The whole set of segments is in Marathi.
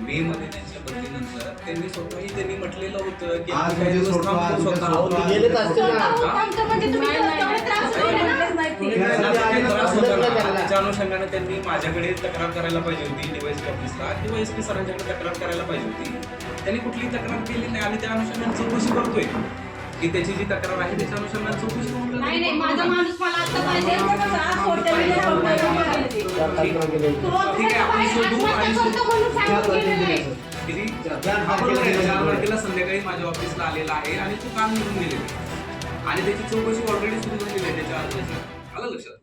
मे मध्ये त्यांच्या बदलीनंतर त्यांनी स्वतःही त्यांनी म्हटलेलं होतं की आज काही म्हणजे दिवस थांबतो स्वतः. गेलेच असतील ना? म्हणजे. त्याच्या अनुषंगाने त्यांनी माझ्याकडे तक्रार करायला पाहिजे होती डीवायस ऑफिसला किंवा एस पी सरांच्याकडे तक्रार करायला पाहिजे होती. त्यांनी कुठलीही तक्रार केली नाही आणि त्या अनुषंगाने चौकशी करतोय. की त्याची जी तक्रार आहे त्याच्या अनुषंगाने चौकशी होऊन नाही नाही माझा माणूस मला आता पाहिजे. आज सोडते मी नाही सोडणार. ठीक आहे आपण शोधू आणि आत्महत्या करतो म्हणून सांगितलं गेलेलं आहे. किती हा बरोबर आहे. चार तारखेला संध्याकाळी माझ्या ऑफिसला आलेला आहे आणि तो काम निघून गेलेला आहे. आणि त्याची चौकशी ऑलरेडी सुरू झालेली आहे त्याच्या अर्जाची आलं लक्षात?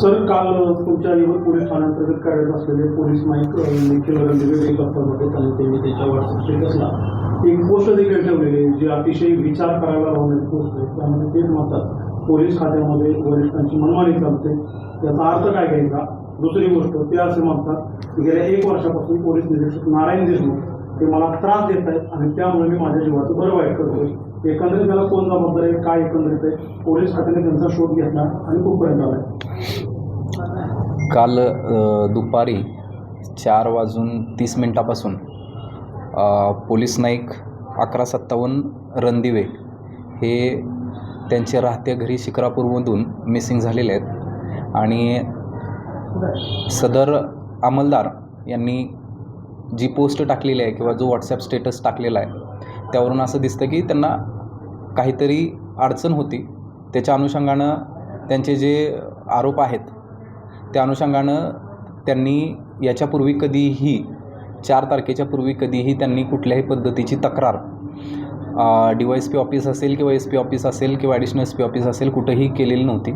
सर काल तुमच्या युवक पोलीस ठाण्याअंतर्गत कार्यरत असलेले पोलीस नाईक अ, निखिल रणदिवे एक दफ्तरमध्ये त्यांनी त्यांनी त्याच्या व्हॉट्सअप स्टेटसला एक पोस्ट देखील ठेवलेली आहे, जी अतिशय विचार करायला लावणारी पोस्ट आहे. त्यामध्ये तेच म्हणतात पोलीस खात्यामध्ये वरिष्ठांची मनमानी चालते. याचा अर्थ काय घ्यायचा? दुसरी गोष्ट ते असे म्हणतात की गेल्या एक वर्षापासून पोलीस निरीक्षक नारायण देशमुख ते मला त्रास देत आहेत आणि त्यामुळे मी माझ्या जीवाचं बरं वाईट करतोय. एकंदरीत त्याला कोण जबाबदार आहे? काय एकंदरीत आहे? पोलीस खात्याने त्यांचा शोध घेतला आणि कुठपर्यंत आलाय? काल दुपारी चार वाजून तीस मिनटापासून पोलीस नाईक अकरा सत्तावन्न रणदिवे हे त्यांचे राहत्या घरी शिक्रापूरमधून मिसिंग झालेले आहेत. आणि सदर अंमलदार यांनी जी पोस्ट टाकलेली आहे किंवा जो व्हॉट्सॲप स्टेटस टाकलेला आहे त्यावरून असं दिसतं की त्यांना काहीतरी अडचण होती. त्याच्या अनुषंगानं त्यांचे जे आरोप आहेत त्या अनुषंगानं त्यांनी याच्यापूर्वी कधीही चार तारखेच्या पूर्वी कधीही त्यांनी कुठल्याही पद्धतीची तक्रार D Y S P office असेल किंवा एस पी ऑफिस असेल किंवा ॲडिशनल एस पी ऑफिस असेल कुठेही केलेली नव्हती.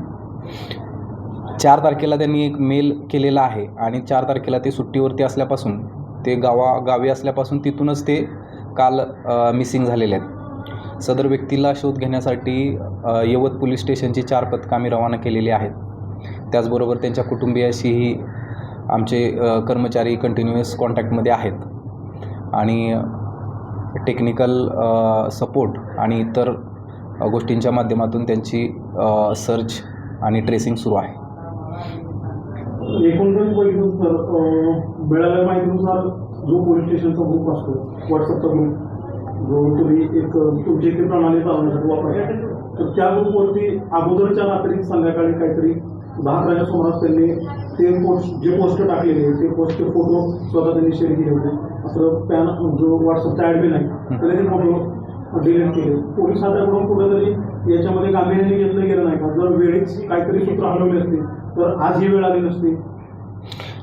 चार तारखेला त्यांनी एक मेल केलेला आहे आणि चार तारखेला ते सुट्टीवरती असल्यापासून ते गावा गावी असल्यापासून तिथूनच ते काल मिसिंग झालेले आहेत. सदर व्यक्तीला शोध घेण्यासाठी यवत पोलीस स्टेशनची चार पथकं आम्ही रवाना केलेली आहेत. त्याचबरोबर त्यांच्या कुटुंबियाशीही आमचे कर्मचारी कंटिन्युअस कॉन्टॅक्टमध्ये आहेत. आणि टेक्निकल सपोर्ट आणि इतर गोष्टींच्या माध्यमातून त्यांची सर्च आणि ट्रेसिंग सुरू आहे. एकूणच बघितलं सर अं, माहितीनुसार जो पोलीस स्टेशनचा ग्रुप असतो व्हॉट्सअपचा ग्रुप जो तुम्ही एक तुमची प्रणाली चालवण्यासाठी वापरता. तर त्या ग्रुपवरती अगोदरच्या रात्री संध्याकाळी काहीतरी सुमारास त्यांनी ते पोस्ट जे पोस्ट टाकलेले ते पोस्टचे फोटो स्वतः त्यांनी शेअर केले होते. असं पॅन जो व्हॉट्सअपचा ॲडमिन आहे त्याने ते फोटो डिलीट केले. पोलीस खात्याकडून कुठेतरी याच्यामध्ये गांभीर्याने घेतलं गेलं नाही का? जर वेळीच काहीतरी सूत्र हलवली असती तर आज ही वेळ आली नसती.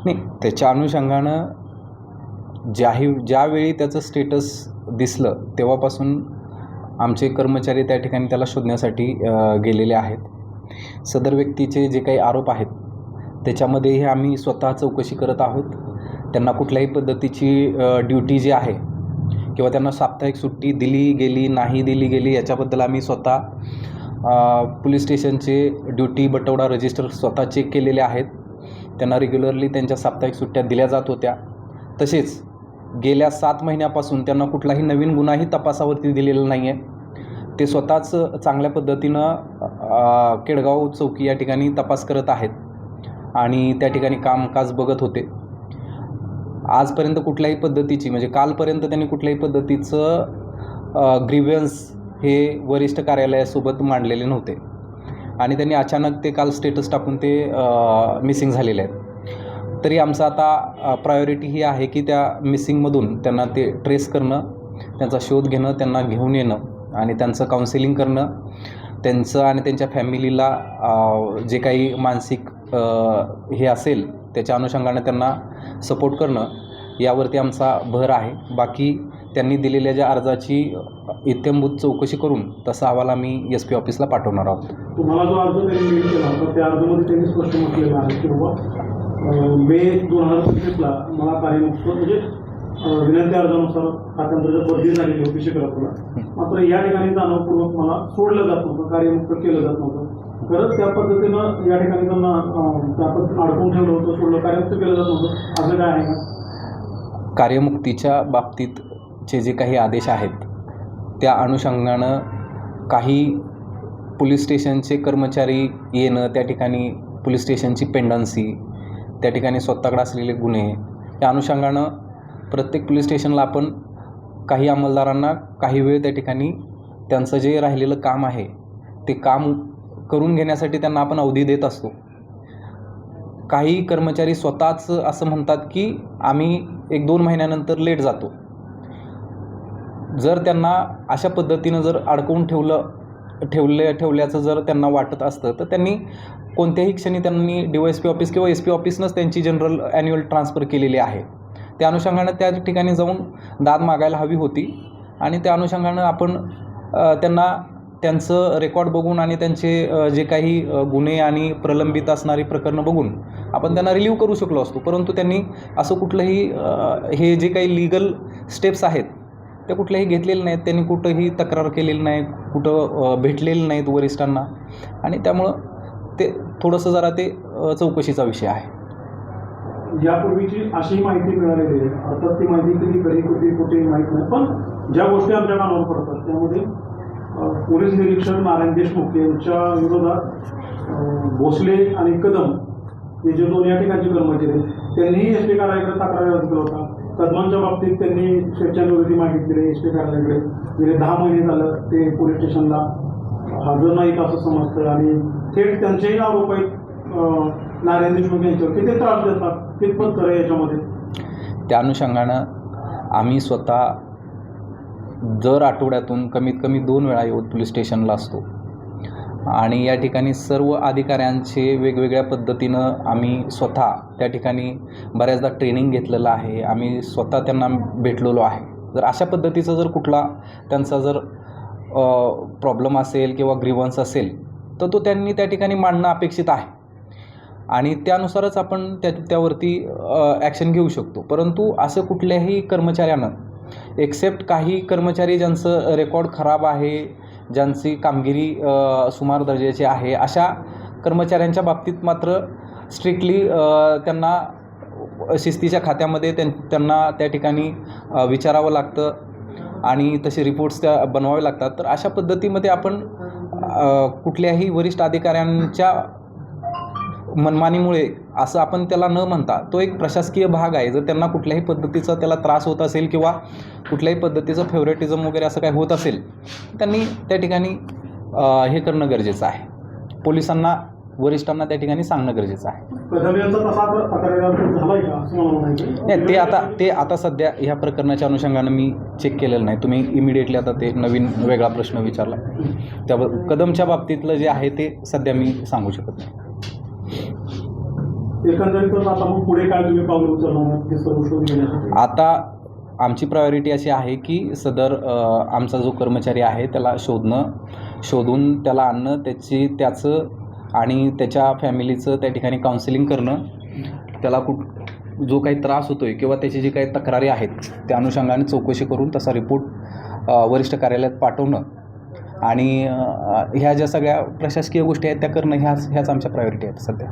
नाही त्याच्या अनुषंगानं ज्याही ज्यावेळी त्याचं स्टेटस दिसलं तेव्हापासून आमचे कर्मचारी त्या ठिकाणी त्याला शोधण्यासाठी गेलेले आहेत. सदर व्यक्तीचे जे काही आरोप आहेत त्याच्यामध्येही आम्ही स्वतः चौकशी करत आहोत. त्यांना कुठल्याही पद्धतीची ड्युटी जी आहे किंवा त्यांना साप्ताहिक सुट्टी दिली गेली नाही दिली गेली याच्याबद्दल आम्ही स्वतः पोलीस स्टेशनचे ड्युटी बटवडा रजिस्टर स्वतः चेक केलेले आहेत. त्यांना रेग्युलरली त्यांच्या साप्ताहिक सुट्ट्या दिल्या जात होत्या. तसेच गेल्या सात महिन्यापासून त्यांना कुठलाही नवीन गुन्हाही तपासावरती दिलेला नाही आहे ते स्वतःच चांगल्या पद्धतीनं केडगाव चौकी या ठिकाणी तपास करत आहेत. आणि त्या ठिकाणी कामकाज बघत होते. आजपर्यंत कुठल्याही पद्धतीची म्हणजे कालपर्यंत त्यांनी कुठल्याही पद्धतीचं ग्रीव्हन्स हे वरिष्ठ कार्यालयासोबत मांडलेले नव्हते. आणि त्यांनी अचानक ते काल स्टेटस टाकून ते मिसिंग झालेले आहेत. तरी आमचं आता प्रायोरिटी ही आहे की त्या मिसिंगमधून त्यांना ते ट्रेस करणं त्यांचा शोध घेणं त्यांना घेऊन येणं. आणि त्यांचं काउन्सिलिंग करणं त्यांचं आणि त्यांच्या फॅमिलीला जे काही मानसिक हे असेल त्याच्या अनुषंगाने त्यांना सपोर्ट करणं यावरती आमचा भर आहे. बाकी त्यांनी दिलेल्या ज्या अर्जाची इत्यंभूत चौकशी करून तसा अहवाल आम्ही एस पी ऑफिसला पाठवणार आहोत. तुम्हाला जो अर्ज त्यांनी केला होता त्या अर्जामध्ये त्यांनी स्पष्ट म्हटलेलं आहे की बाबा मे दोन हजार पंचवीसला मला कार्यमुक्त म्हणजे विनंती अर्जानुसार हा खात्यांतर्गत बदली झालेली होती शिकरापूरला मात्र या ठिकाणी जाणवपूर्वक मला सोडलं जात नव्हतं कार्यमुक्त केलं जात नव्हतं. खरंच त्या पद्धतीनं या ठिकाणी त्यांना अं, त्या पद्धतीनं अडकून ठेवलं होतं सोडलं कार्यमुक्त केलं जात नव्हतं. असं काय आहे का? कार्यमुक्तीच्या बाबतीत चे जे काही आदेश आहेत त्या अनुषंगानं काही पोलीस स्टेशनचे कर्मचारी येणं त्या ठिकाणी पोलीस स्टेशनची पेंडन्सी त्या ठिकाणी स्वतःकडे असलेले गुन्हे या अनुषंगानं प्रत्येक पोलीस स्टेशनला आपण काही अंमलदारांना काही वेळ त्या ठिकाणी त्यांचं जे राहिलेलं काम आहे ते काम करून घेण्यासाठी त्यांना आपण अवधी देत असतो. काही कर्मचारी स्वतःच असं म्हणतात की आम्ही एक दोन महिन्यानंतर लेट जातो. जर त्यांना अशा पद्धतीनं जर अडकवून ठेवलं ठेवले ठेवल्याचं जर त्यांना वाटत असतं तर त्यांनी कोणत्याही क्षणी त्यांनी D Y S P office किंवा एस पी ऑफिसनंच त्यांची जनरल ॲन्युअल ट्रान्सफर केलेली आहे. त्या अनुषंगानं त्या ठिकाणी जाऊन दाद मागायला हवी होती. आणि त्या अनुषंगानं आपण त्यांना त्यांचं रेकॉर्ड बघून आणि त्यांचे जे काही गुन्हे आणि प्रलंबित असणारी प्रकरणं बघून आपण त्यांना रिलीव्ह करू शकलो असतो. परंतु त्यांनी असं कुठलंही हे जे काही लिगल स्टेप्स आहेत ते कुठल्याही घेतलेले नाहीत. त्यांनी कुठंही तक्रार केलेली नाही कुठं भेटलेलं भेटलेले नाहीत वरिष्ठांना. आणि त्यामुळं ते थोडंसं जरा ते चौकशीचा विषय आहे. यापूर्वीची अशी माहिती मिळालेली आहे. अर्थात ती माहिती किती कधी कुठे कुठे माहीत नाही. पण ज्या गोष्टी आमच्या कानावर पडतात त्यामध्ये पोलीस निरीक्षक नारायण देशमुख यांच्या विरोधात भोसले आणि कदम हे जे दोन या ठिकाणचे कर्मचारी आहेत, त्यांनीही एस टी कार्यालयाकडे तक्रार अर्ज केला होता. कदमांच्या बाबतीत त्यांनी स्वेच्छानिवृत्ती मागितलेली एस टी कार्यालयाकडे. गेले दहा महिने झालं ते पोलीस स्टेशनला हजर नाहीत असं समजतं आणि थेट त्यांचेही आरोप आहेत नारायण देशमुख यांच्यावर किती त्रास देतात? कितपत खरं याच्यामध्ये. त्या अनुषंगानं आम्ही स्वतः दर आठवड्यातून कमीत कमी दोन वेळा येऊन पोलीस स्टेशनला असतो. आणि या ठिकाणी सर्व अधिकाऱ्यांचे वेगवेगळ्या पद्धतीनं आम्ही स्वतः त्या ठिकाणी बऱ्याचदा ट्रेनिंग घेतलेलं आहे. आम्ही स्वतः त्यांना भेटलेलो आहे. जर अशा पद्धतीचा जर कुठला त्यांचा जर प्रॉब्लेम असेल किंवा ग्रीवन्स असेल तर तो त्यांनी त्या ठिकाणी मांडणं अपेक्षित आहे. आणि त्यानुसारच आपण त्या त्यावरती ॲक्शन घेऊ शकतो. परंतु असं कुठल्याही कर्मचाऱ्यानं एक्सेप्ट काही कर्मचारी ज्यांचं रेकॉर्ड खराब आहे ज्यांची कामगिरी सुमार दर्जाची आहे अशा कर्मचाऱ्यांच्या बाबतीत मात्र स्ट्रिक्टली त्यांना शिस्तीच्या खात्यामध्ये त्यां त्यांना त्या ठिकाणी विचारावं लागतं आणि तसे रिपोर्ट्स त्या बनवावे लागतात. तर अशा पद्धतीमध्ये आपण कुठल्याही वरिष्ठ अधिकाऱ्यांच्या मनमानीमुळे असं आपण त्याला न म्हणता तो एक प्रशासकीय भाग आहे. जर त्यांना कुठल्याही पद्धतीचा त्याला त्रास होत असेल किंवा कुठल्याही पद्धतीचं फेवरेटिझम वगैरे असं काही होत असेल त्यांनी त्या ठिकाणी हे करणं गरजेचं आहे. पोलिसांना वरिष्ठांना त्या ठिकाणी सांगणं गरजेचं आहे. नाही ते आता ते आता सध्या ह्या प्रकरणाच्या अनुषंगानं मी चेक केलेलं नाही. तुम्ही इमिडिएटली आता ते नवीन वेगळा प्रश्न विचारला. त्या कदमच्या बाबतीतलं जे आहे ते सध्या मी सांगू शकत नाही. एकंदरीतच आता मग पुढे काय तुम्ही उचलणार आहात? सर्व घेण्यासाठी? आता आमची प्रायोरिटी अशी आहे की सदर आमचा जो कर्मचारी आहे त्याला शोधणं शोधून त्याला आणणं त्याची त्याचं आणि त्याच्या फॅमिलीचं त्या ठिकाणी काउन्सिलिंग करणं त्याला कुठ जो काही त्रास होतो आहे किंवा त्याची जी काही तक्रारी आहेत त्या अनुषंगाने चौकशी करून तसा रिपोर्ट वरिष्ठ कार्यालयात पाठवणं आणि ह्या ज्या सगळ्या प्रशासकीय गोष्टी आहेत त्या करणं ह्याच ह्याच आमच्या प्रायोरिटी आहेत सध्या.